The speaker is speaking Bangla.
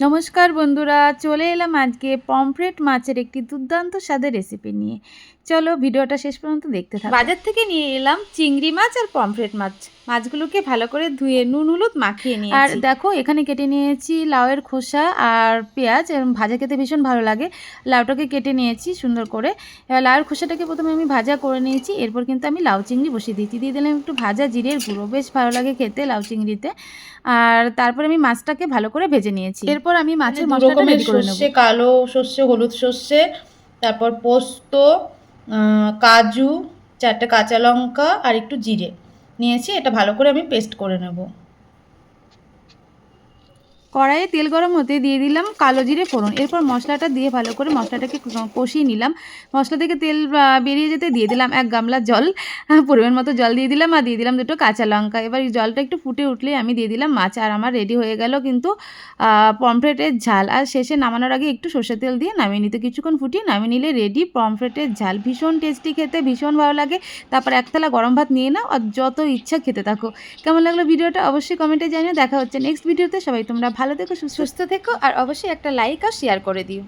নমস্কার বন্ধুরা চলে এলাম আজকে পমফ্রেট মাছের একটি দুর্দান্ত স্বাদের রেসিপি নিয়ে। চলো ভিডিওটা শেষ পর্যন্ত দেখতে থাকো। বাজার থেকে নিয়ে এলাম চিংড়ি মাছ আর পমফ্রেট মাছ। মাছগুলোকে ভালো করে ধুয়ে নুন হলুদ মাখিয়ে নিয়ে আর দেখো এখানে কেটে নিয়েছি লাউয়ের খোসা আর পেঁয়াজ ভাজা খেতে ভীষণ ভালো লাগে। লাউটাকে কেটে নিয়েছি সুন্দর করে। এবার লাউয়ের খোসাটাকে প্রথমে আমি ভাজা করে নিয়েছি। এরপর কিন্তু আমি লাউ চিংড়ি বসিয়ে দিয়েছি। দিয়ে দিলাম একটু ভাজা জিরের গুঁড়ো। বেশ ভালো লাগে খেতে লাউ চিংড়িতে। আর তারপরে আমি মাছটাকে ভালো করে ভেজে নিয়েছি। এরপর আমি মাছের মশলাটা রকমের রেডি করে নেব। সর্ষে কালো সর্ষে হলুদ সর্ষে তারপর পোস্ত আহ, কাজু চারটে কাঁচা লঙ্কা আর একটু জিরে। নিয়েছি এটা ভালো করে আমি পেস্ট করে নেব। কড়াইয়ে তেল গরম হতে দিয়ে দিলাম কালো জিরে ফোড়ন। এরপর মশলাটা দিয়ে ভালো করে মশলাটাকে কষিয়ে নিলাম। মশলা থেকে তেল বেরিয়ে যেতে দিয়ে দিলাম এক গামলা জল। পরিমাণ মতো জল দিয়ে দিলাম আর দিয়ে দিলাম দুটো কাঁচা লঙ্কা। এবার জলটা একটু ফুটে উঠলেই আমি দিয়ে দিলাম মাছ আর আমার রেডি হয়ে গেল কিন্তু পমফ্রেটের ঝাল। আর শেষে নামানোর আগে একটু সর্ষের তেল দিয়ে নামিয়ে নিতে কিছুক্ষণ ফুটিয়ে নামিয়ে নিলে রেডি পমফ্রেটের ঝাল। ভীষণ টেস্টি খেতে, ভীষণ ভালো লাগে। তারপর এক থালা গরম ভাত নিয়ে নাও আর যত ইচ্ছা খেতে থাকো। কেমন লাগল ভিডিওটা অবশ্যই কমেন্টে জানিও। দেখা হচ্ছে নেক্সট ভিডিওতে। সবাই তোমরা ভালো থেকো সুস্থ থেকো আর অবশ্যই একটা লাইক আর শেয়ার করে দিও।